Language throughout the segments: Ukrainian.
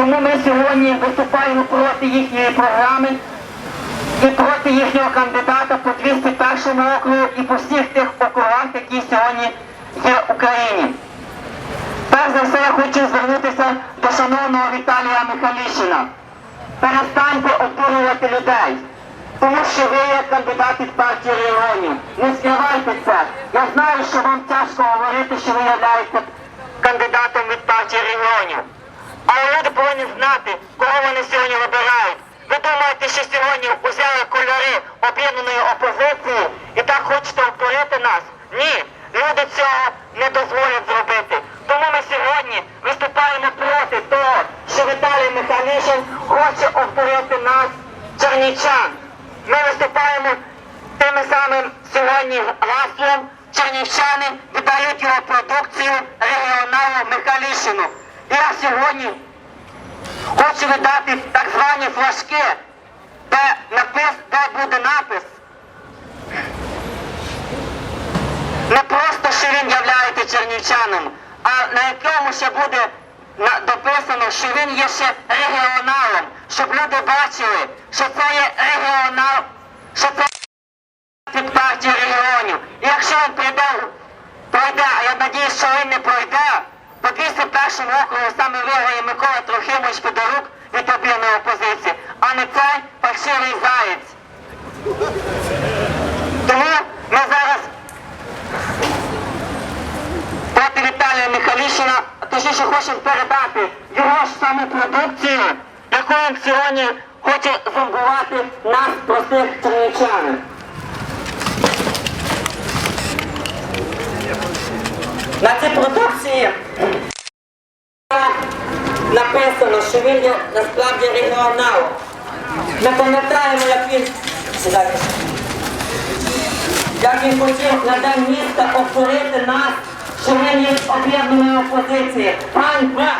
Тому ми сьогодні виступаємо проти їхньої програми і проти їхнього кандидата по 201 округу і по всіх тих округах, які сьогодні є в Україні. Перш за все я хочу звернутися до шановного Віталія Михайлішина. Перестаньте обдурювати людей, тому що ви є кандидат від партії регіонів. Не скривайте це. Я знаю, що вам тяжко говорити, що ви являєте кандидатом від партії регіонів. Але люди повинні знати, кого вони сьогодні вибирають. Ви думаєте, що сьогодні узяли кольори об'єднаної опозиції і так хочете обдурити нас? Ні, люди цього не дозволять зробити. Тому ми сьогодні виступаємо проти того, що Віталій Михайлішин хоче обдурити нас, чернічан. Ми виступаємо тими самим сьогодні гаслом. Чернівчани віддають його продукцію регіоналу Михайлішину. Я сьогодні хочу віддати так звані флажки, де напис, де буде напис. Не просто, що він являється чернівчаном, а на якому ще буде дописано, що він є ще регіоналом, щоб люди бачили, що це є регіонал, що це від партії регіонів. І якщо він прийде, пройде, а я надіюсь, що він не пройде, по 201 округу саме виграє Микола Трохимович Федорук від об'єднаної опозиції, а не цей фальшивий заєць. Тому ми зараз проти Віталія Михайлішина, точніше хочемо передати його ж саму продукцію, яку він сьогодні хоче зомбувати нас, простих чернівчанин. На цій продукції написано, що він є насправді регіонал. Ми пам'ятаємо, як він як він хотів на день міста обдурити нас, що він є об'єднаної опозиції. Ганьба!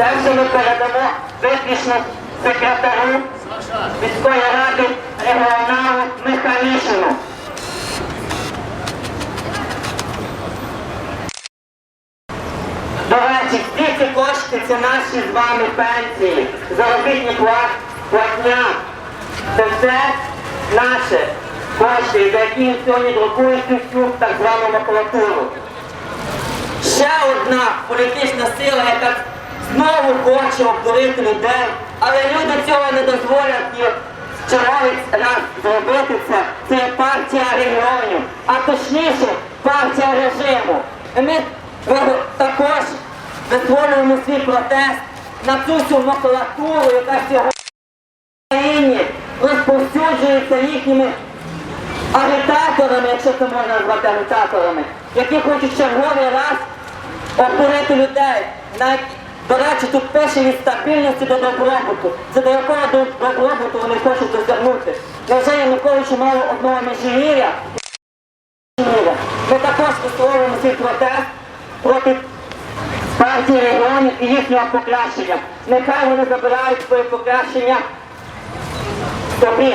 Це все ми передамо виключно секретарю міської ради регіоналу Михайлішину. До речі, всі ці кошти це наші з вами пенсії, заробітні плат, платня. Це все наше кошти, за які сьогодні друкують всю так звану макулатуру. Ще одна політична сила, яка знову хоче обдурити людей, але люди цього не дозволять в черговий раз зробити це. Це партія регіонів, а точніше партія режиму. І ми також висловлюємо свій протест на цю всю макулатуру, яка сьогодні в Україні розповсюджується їхніми агітаторами, якщо це можна назвати агітаторами, які хочуть черговий раз обдурити людей. Навіть, до речі, тут пише від стабільності до добробуту. Це до якого до добробуту вони хочуть досягнути. Невже Януковичу мало одного межгір'я? Ми також висловлюємо свій протест проти партії регіонів і їхнього покращення. Нехай вони забирають своє покращення собі.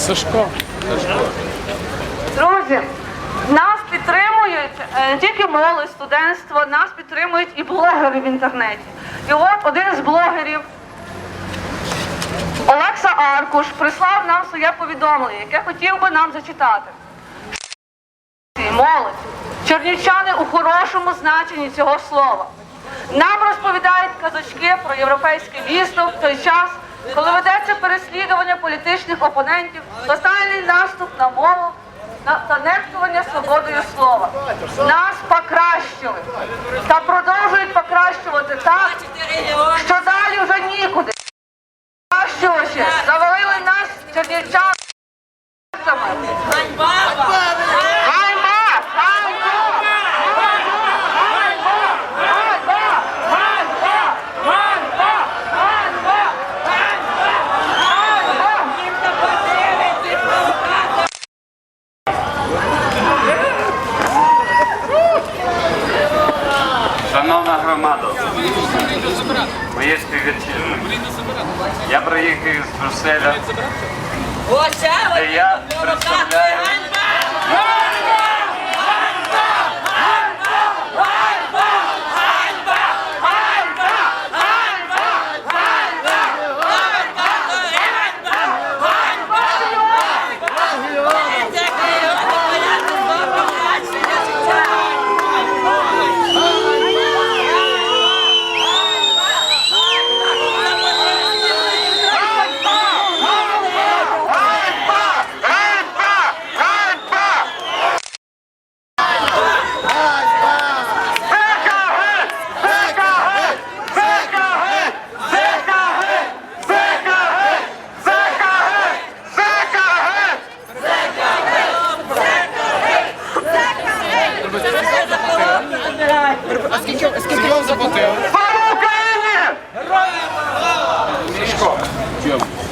Сашко. Друзі, нас підтримують е, не тільки молодь, студентство, нас підтримують і блогери в інтернеті. І от один з блогерів, Олекса Аркуш, прислав нам своє повідомлення, яке хотів би нам зачитати. Молодь, чернівчани у хорошому значенні цього слова. Нам розповідають казочки про європейське військо в той час, коли ведеться переслідування політичних опонентів, тотальний наступ на мову та нехтування свободою слова. Нас покращили та продовжують покращувати так, що далі вже нікуди. Покращувачі завалили нас чернівчан. Ганьба! Ганьба! Шановна громада, мої співвітчизники, я приїхав з Брюсселя, де я представляю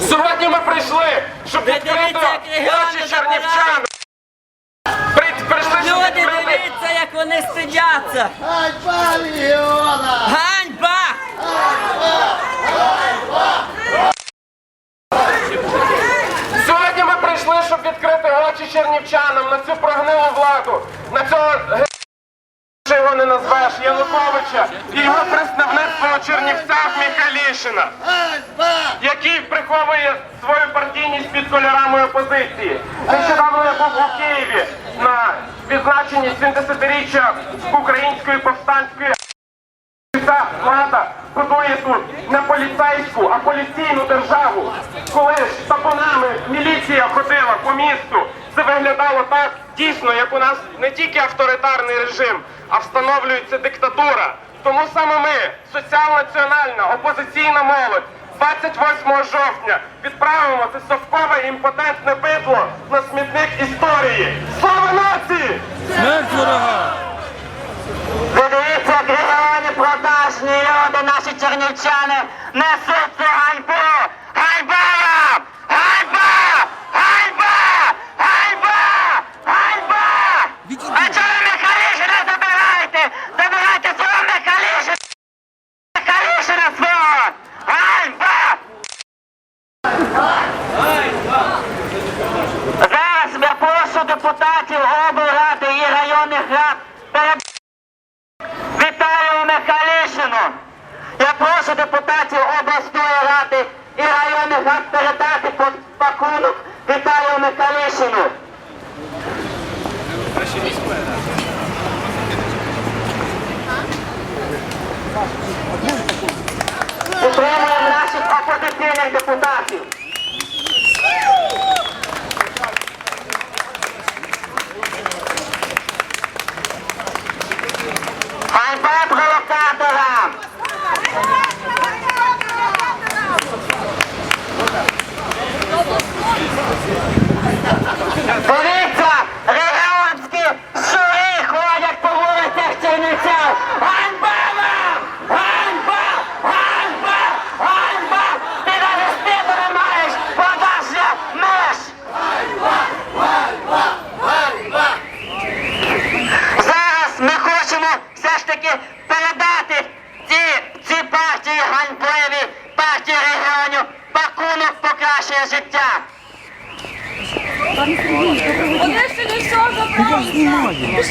Сьогодні ми прийшли, щоб відкрити очі чернівчан. При- Прийшли, щоб Люди, відкрити. дивіться, як вони стидяться. Ганьба, Легіона! Ганьба! Сьогодні ми прийшли, щоб відкрити очі чернівчанам на цю прогнилу владу, на цього його не назвеш Януковича і його представництво у Чернівцях Міхалішина, який приховує свою партійність під кольорами опозиції. Нещодавно я був у Києві на відзначенні 70-річчя української повстанської ця влада будує тут не поліцейську, а поліційну державу. Коли ж табунами міліція ходила по місту, це виглядало так дійсно, як у нас не тільки авторитарний режим, а встановлюється диктатура. Тому саме ми, соціал-національна опозиційна молодь, 28 жовтня відправимо це совкове імпотентне бидло на смітник історії. Слава нації! Смерть ворога! Подивіться, як продажні люди, наші чернівчани, несуть цю ганьбу! Ганьба вам!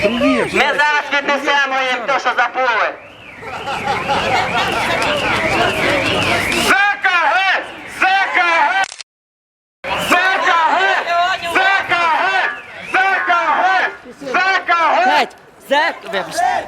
Ми зараз віднесемо їм те, що забули. Закаги! Закаги! Закаги! Закаги! Закаги! Закаги! Зак, вибачте.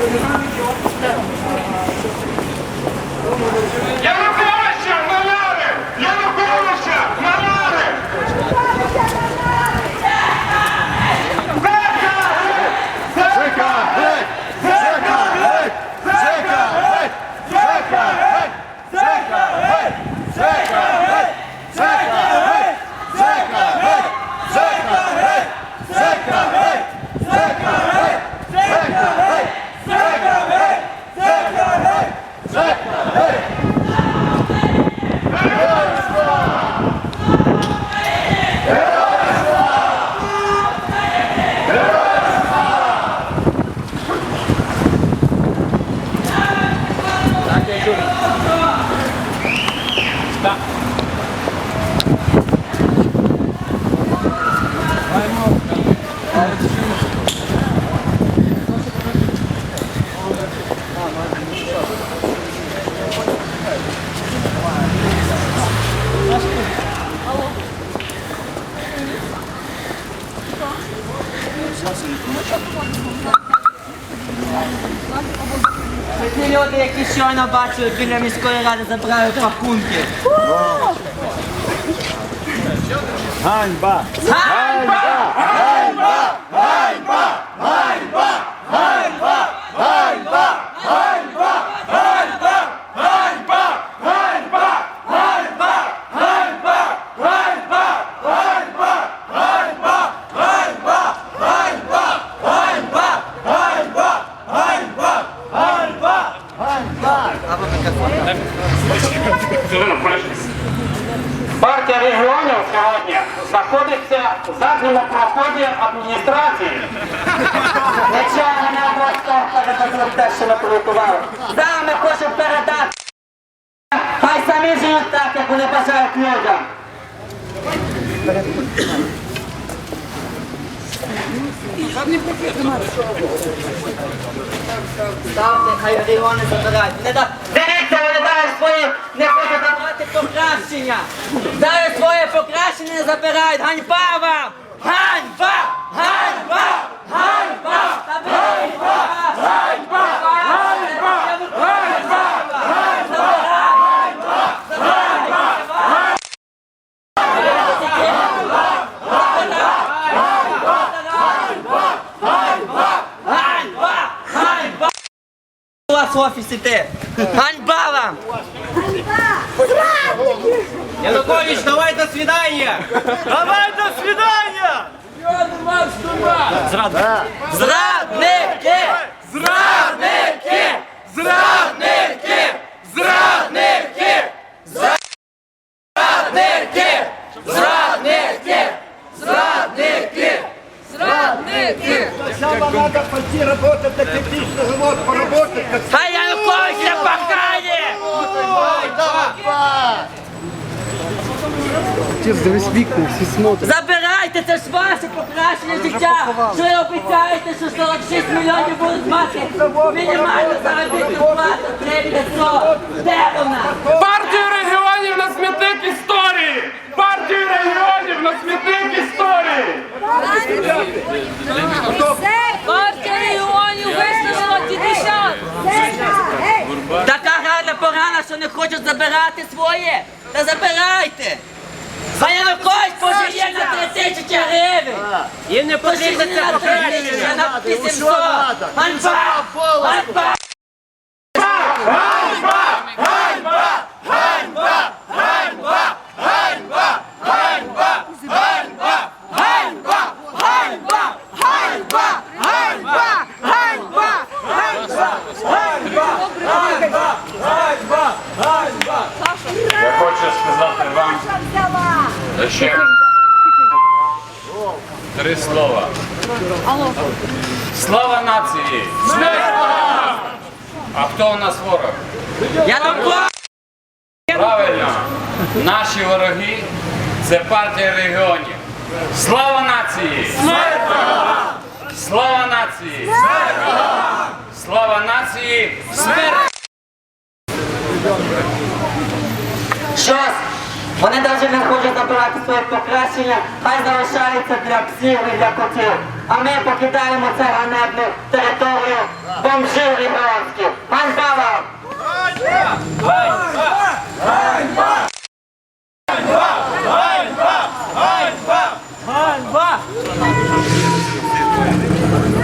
네. Hey! Ті люди, які щойно бачили біля міської ради, забирають рахунки. Ганьба! Ганьба! Ганьба! Ганьба! Задньому проході адміністрації. Нічого не передадуть те, що ми приготували. Зараз ми хочемо передати. Хай самі живуть так, як вони бажають людям. Ставте, хай регіони забирають. Да... Вони дають свої покращення. Зараз своє покращення забирають. Ганьба вам! Ганьба! Ганьба! Ганьба! Ганьба! Ганьба! Ганьба! Ганьба! Ганьба! В офісі ти! Ганьба вам! Янукович, давай до свидания! Давай до свидания! Зрадники! Зрадники! Зрадники! Зрадники! Зрадники! Зрадники! Зрадники! Зрадники! надо пойти работать на 5000 завод, поработать. как Хай Янукович не пахає! Забирайте, це ж ваше покращення життя! Що ви обіцяєте, що 46 мільйонів будуть мати мінімальну заробітну плату 3500? Де вона? Партію регіонів на смітник історії! Партію регіонів на смітник історії! Партія регіонів виснажила дідуся. Така гарна погана, що не хочуть забирати своє. Та забирайте! А Янукович пожиє на 3 тисячі гривень! Їм не потрібно це покращення на 800! Ганьба! Ганьба! Я партія регіонів. Слава нації! Смерть! Слава нації! Смерть! Слава нації! Смерть! Що вони навіть не хочуть забирати своє покращення, хай залишається для псів і для котів. А ми покидаємо це ганебну територію бомжів регіонських. Ганьба вам! Ганьба! Ганьба! Ганьба! 很快快。